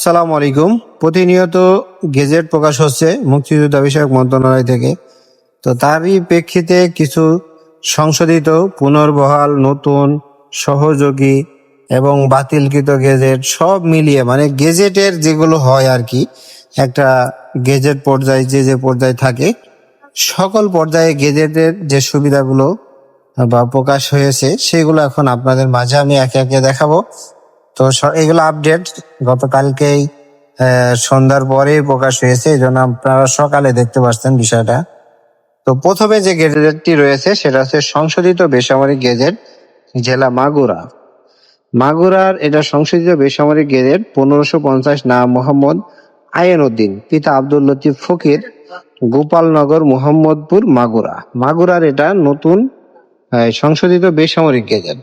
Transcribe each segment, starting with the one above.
আসসালামু আলাইকুম। প্রতিনিয়ত গেজেট প্রকাশ হচ্ছে মুক্তিযোদ্ধা বিষয়ক মন্ত্রণালয় থেকে। তো তারই প্রেক্ষিতে কিছু সংশোধিত, পুনর্বহাল, নতুন, সহযোগী এবং বাতিলকৃত গেজেট সব মিলিয়ে মানে গেজেটের যেগুলো হয় আর কি, একটা গেজেট পর্যায়ে যে যে পর্যায়ে থাকে, সকল পর্যায়ে গেজেটের যে সুবিধাগুলো বা প্রকাশ হয়েছে, সেগুলো এখন আপনাদের মাঝে আমি একে একে দেখাবো। তো এগুলো আপডেট গতকালকেই সন্ধ্যার পরেই প্রকাশ হয়েছে, এই জন্য আপনারা সকালে দেখতে পাচ্ছেন বিষয়টা। তো প্রথমে যে গেজেটটি রয়েছে, সেটা হচ্ছে সংশোধিত বেসামরিক গেজেট জেলা মাগুরা। মাগুরার এটা সংশোধিত বেসামরিক গেজেট পনেরোশো পঞ্চাশ নাম মোহাম্মদ আয়েন উদ্দিন পিতা আব্দুল লতিফ ফকির, গোপালনগর, মোহাম্মদপুর, মাগুরা। মাগুরার এটা নতুন সংশোধিত বেসামরিক গেজেট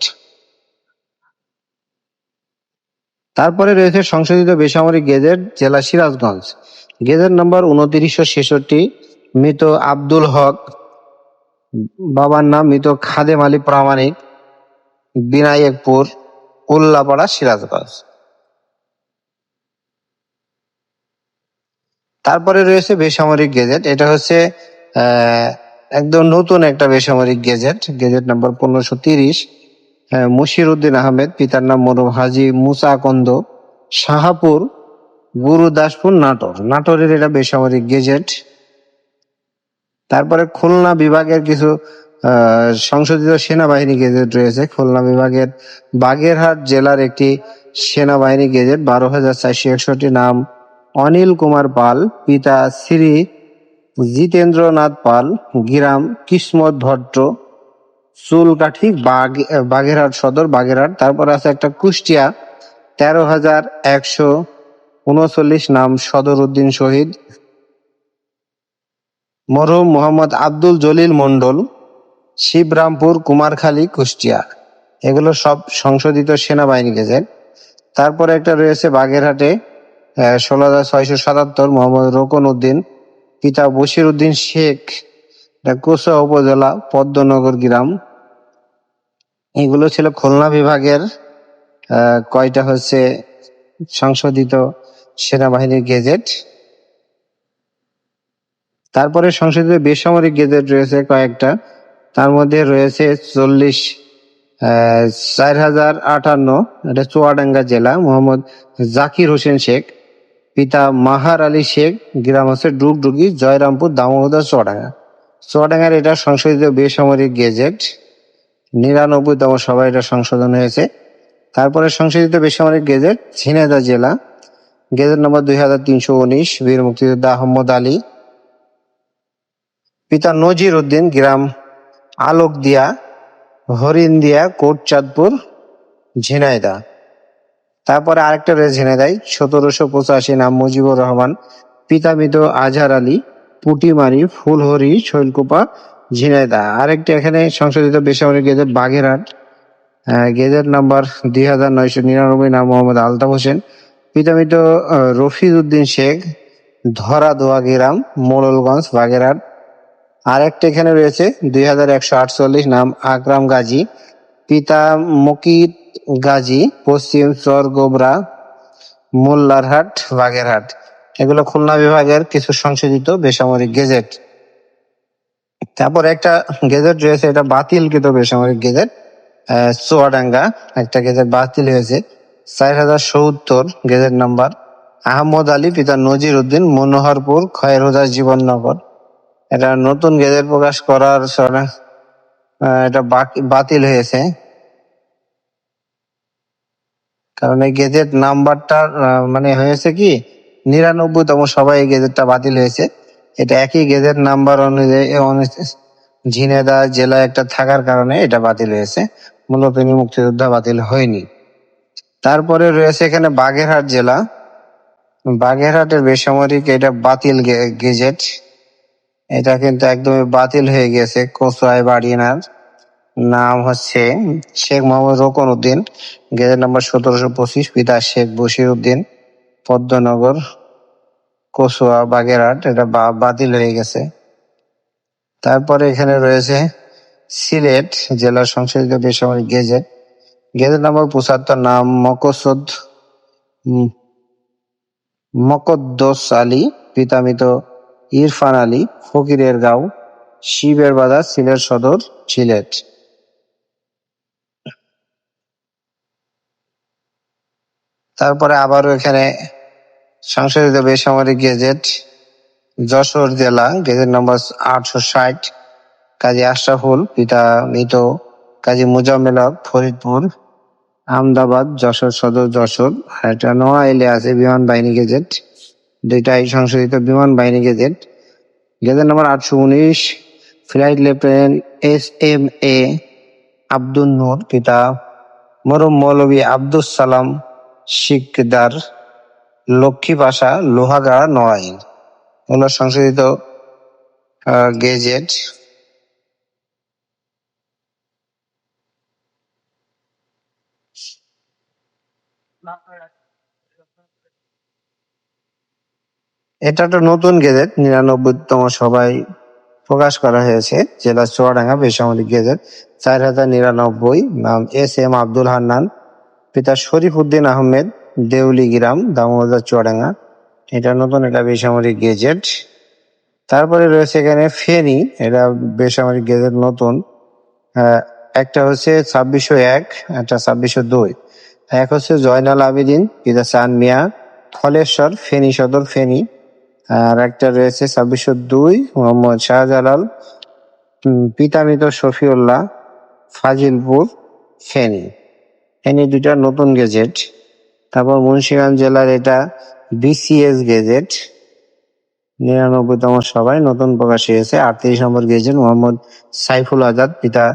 তারপরে রয়েছে সংশোধিত বেসামরিক গেজেট, জেলা সিরাজগঞ্জ। গেজেট নম্বর উনত্রিশশো ছেষট্টি, মৃত আব্দুল হক, বাবার নাম মৃত খাদেম আলী প্রামাণিক, বিনায়কপুর, উল্লাপাড়া, সিরাজগঞ্জ। তারপরে রয়েছে বেসামরিক গেজেট, এটা হচ্ছে একদম নতুন একটা বেসামরিক গেজেট গেজেট নম্বর পনেরোশো তিরিশ। মুশির উদ্দিন আহমেদ, পিতার নাম মরুম হাজি মুসা কন্দ শাহাপুর গুরুদাসপুর নাটোর। নাটোরের এটা বেসামরিক গেজেট। তারপরে খুলনা বিভাগের কিছু সংশোধিত সেনাবাহিনী গেজেট রয়েছে। খুলনা বিভাগের বাগেরহাট জেলার একটি সেনাবাহিনী গেজেট, বারো হাজার চারশো একষট্টি নাম অনিল কুমার পাল, পিতা শ্রী জিতেন্দ্রনাথ পাল, গ্রাম কিসমত ভট্ট চুলকাঠি বাগ বাগেরহাট সদর বাগেরহাট তারপর আছে একটা কুষ্টিয়া, তেরো হাজার একশো উনচল্লিশ নাম সদর উদ্দিন শহীদ। মরহুম মোহাম্মদ আব্দুল জলিল মন্ডল শিবরামপুর, কুমারখালী, কুষ্টিয়া। এগুলো সব সংশোধিত সেনাবাহিনী গেজেট। তারপরে একটা রয়েছে বাগেরহাটে ষোলো হাজার ছয়শো সাতাত্তর মোহাম্মদ রোকন উদ্দিন, পিতা বশির উদ্দিন শেখ কুসা উপজেলা, পদ্মনগর গ্রাম। এগুলো ছিল খুলনা বিভাগের কয়টা হচ্ছে সংশোধিত সেনাবাহিনীর গেজেট। তারপরে সংশোধিত বেসামরিক গেজেট রয়েছে কয়েকটা। তার মধ্যে রয়েছে চল্লিশ চার হাজার আটান্ন, এটা চুয়াডাঙ্গা জেলা, মোহাম্মদ জাকির হোসেন শেখ, পিতা মাহার আলী শেখ, গ্রাম হচ্ছে ডুগডুগি, জয়রামপুর, দামোদর, চুয়াডাঙ্গা। চুয়াডাঙ্গার এটা সংশোধিত বেসামরিক গেজেট। নিরানব্বইতম সভায় এটা সংশোধন হয়েছে। তারপরে সংশোধিত বেসামরিক গেজেট, ঝিনাইদহ জেলা। গেজেট নম্বর দুই হাজার তিনশো উনিশ, বীর মুক্তিযোদ্ধা আহমদ আলী। পিতা নজির উদ্দিন, গ্রাম আলোকদিয়া, হরিণদিয়া, কোটচাঁদপুর, ঝিনাইদহ। তারপরে আরেকটা রয়েছে ঝিনাইদাই সতেরোশো পঁচাশি নাম মুজিবুর রহমান, পিতা মৃত আজহার আলী, পুটিমারি, ফুলহরি, শৈলকুপা ঝিনাইদহ। আরেকটি এখানে সংশোধিত বেসামরিক গেজেট বাগেরহাট। আহ, গেজেট নাম্বার দুই হাজার নয়শো নিরানব্বই নাম মোহাম্মদ আলতাফ হোসেন পিতা মৃত আহ, রফিজ উদ্দিন শেখ ধরা দোয়া গ্রাম মোড়লগঞ্জ বাগেরহাট। আরেকটি এখানে রয়েছে দুই হাজার একশো আটচল্লিশ নাম আকরাম গাজী পিতা মকিত গাজী পশ্চিম চর গোবরা মোল্লারহাট বাগেরহাট। এগুলো খুলনা বিভাগের কিছু সংশোধিত বেসামরিক গেজেট। তারপর একটা গেজেট রয়েছে, এটা বাতিলকৃত বেসামরিক গেজেট চুয়াডাঙ্গা। একটা গেজেট বাতিল হয়েছে। চার হাজার সত্তর গেজেট নাম্বার। আহমদ আলী, পিতা নজির উদ্দিন, মনোহরপুর খয়েরহুদা জীবননগর। এটা নতুন গেজেট প্রকাশ করার এটা বাতিল হয়েছে। কারণ এই গেজেট নাম্বারটা মানে হয়েছে কি নিরানব্বই নিরানব্বইতম সবাই এই গেজেটটা বাতিল হয়েছে। এটা একই গেজেট নাম্বার অনুযায়ী ঝিনেদা জেলা একটা থাকার কারণে এটা বাতিল হয়েছে। মূলত ইনি মুক্তিযোদ্ধা বাতিল হয়নি। তারপরে রয়েছে এখানে বাগেরহাট জেলা। বাগেরহাটের বেসামরিক এটা বাতিল গেজেট এটা কিন্তু একদমই বাতিল হয়ে গেছে কোচুয়ায় বাড়িনার। নাম হচ্ছে শেখ মোহাম্মদ রোকন উদ্দিন। গেজেট নাম্বার সতেরোশো পঁচিশ, পিতা শেখ বশির উদ্দিন। পদ্মনগর। কসুয়া, বাগেরহাট, এটা বাতিল হয়ে গেছে তারপরে এখানে রয়েছে সিলেট জেলা সংশোধিত বেসামরিক গেজেট। গেজেট নম্বর পঁচাত্তর নাম মকসুদ মকদ্দস আলী, পিতামিত ইরফান আলী, ফকিরের গাঁও, শিবের বাজার, সিলেট সদর, সিলেট তারপরে আবারও এখানে সংশোধিত বেসামরিক গেজেট যশোর জেলা গেজেট নম্বর আটশো ষাট, কাজী আশরাফুল, পিতা মৃত, কাজী মুজাম্মেল ফরিদপুর, আহমদাবাদ, যশোর সদর যশোর একটা নোয়াইলে আছে বিমান বাহিনী গেজেট দুইটাই সংশোধিত বিমান বাহিনী গেজেট গেজেট নম্বর আটশো উনিশ, flight lieutenant S M A Abdul Noor, পিতা মরম মৌলভী আব্দুল সালাম শিকদার। লক্ষ্মী পাশা লোহাগাড়া নড়াইল ওগুলো সংশোধিত গেজেট। এটা তো নতুন গেজেট, নিরানব্বইতম সবাই প্রকাশ করা হয়েছে, জেলা চুয়াডাঙ্গা বেসামরিক গেজেট, চার হাজার নিরানব্বই, নাম এস এম আব্দুল হান্নান, পিতা শরীফ উদ্দিন আহমেদ দেউলি গ্রাম, দামোদর চুয়াডাঙ্গা। এটা নতুন একটা বেসামরিক গেজেট তারপরে রয়েছে এখানে ফেনি, এটা বেসামরিক গেজেট নতুন। একটা হচ্ছে ছাব্বিশশো এক, একটা ছাব্বিশশো দুই। এক হচ্ছে জয়নাল আবেদিন, পিতা চান মিয়া ফলেশ্বর ফেনী সদর, ফেনী। আর একটা রয়েছে ছাব্বিশশো দুই, মোহাম্মদ শাহজালাল পিতামিত শফিউল্লাহ, ফাজিলপুর, ফেনী। ফেনী দুইটা নতুন গেজেট তারপর মুন্সিগঞ্জ জেলার এটা বিসিএস গেজেট নিরানব্বইতম সভায় নতুন প্রকাশ হয়েছে। আটত্রিশ নম্বর গেজেট মোহাম্মদ সাইফুল আজাদ, পিতা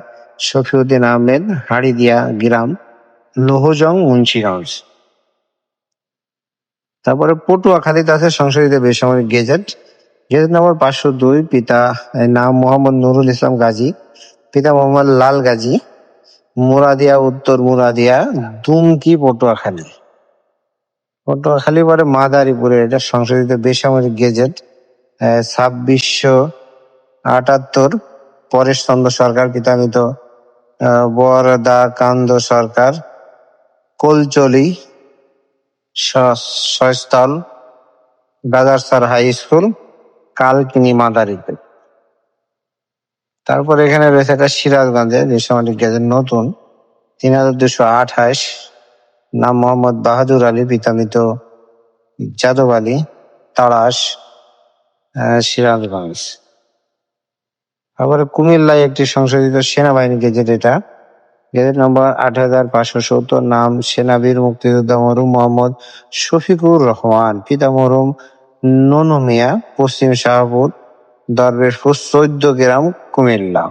শফিউদ্দিন আহমেদ, হাড়িদিয়া গ্রাম, লোহজং, মুন্সিগঞ্জ। তারপরে পটুয়াখালীতে আছে সংশোধিত বেসামরিক গেজেট গেজেট নম্বর পাঁচশো দুই, পিতা নাম মোহাম্মদ নুরুল ইসলাম গাজী, পিতা মোহাম্মদ লাল গাজী, মুরাদিয়া, উত্তর মুরাদিয়া, দুমকি পটুয়াখালী। পটুয়াখালী পরে মাদারীপুরে, এটা সংশোধিত বেসামরিক গেজেট ছাব্বিশশো আটাত্তর পরেশ চন্দ্র সরকার বরদা কান্দ সরকার, কোলচলি সয়স্থল গাজারসার হাই স্কুল, কালকিনি মাদারিতে তারপর এখানে রয়েছে একটা সিরাজগঞ্জে, বেসামরিক গেজেট নতুন, তিন হাজার দুশো আঠাশ নাম মোহাম্মদ বাহাদুর আলী পিতামিত যাদব আলী আহ, সিরাজগঞ্জ তারপরে কুমিল্লায় একটি সংশোধিত সেনাবাহিনী গেজেট এটা। গেজেট নম্বর আট হাজার পাঁচশো সত্তর নাম সেনাবীর মুক্তিযোদ্ধা মরুম মোহাম্মদ শফিকুর রহমান। পিতা মরুম ননু মিয়া পশ্চিম শাহপুর দরবেশপুর চৌদ্দ গ্রাম কুমিল্লা।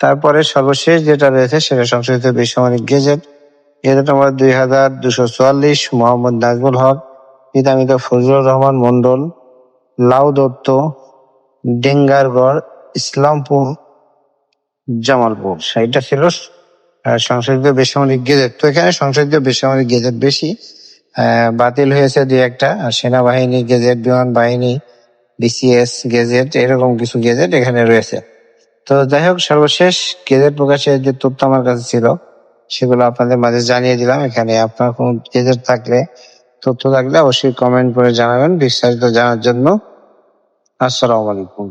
তারপরে সর্বশেষ যেটা রয়েছে সেটা সংশোধিত বেসামরিক গেজেট। গেজেট নম্বর দুই হাজার দুশো চুয়াল্লিশ মোহাম্মদ নাজমুল হক পিতামিতা ফজলুর রহমান মন্ডল লাউ দত্ত, ডেঙ্গারগড়, ইসলামপুর, জামালপুর। এটা ছিল সংশোধিত বেসামরিক গেজেট। তো এখানে সংশোধিত বেসামরিক গেজেট বেশি বাতিল হয়েছে দুই একটা সেনাবাহিনী গেজেট, বিমান বাহিনী, বিসিএস গেজেট, এরকম কিছু গেজেট এখানে রয়েছে। তো যাই হোক, সর্বশেষ গেজেট প্রকাশের যে তথ্য আমার কাছে ছিল সেগুলো আপনাদের মাঝে জানিয়ে দিলাম। এখানে আপনার কোনো এদের থাকলে, তথ্য থাকলে অবশ্যই কমেন্ট করে জানাবেন বিস্তারিত জানার জন্য। আসসালামু আলাইকুম।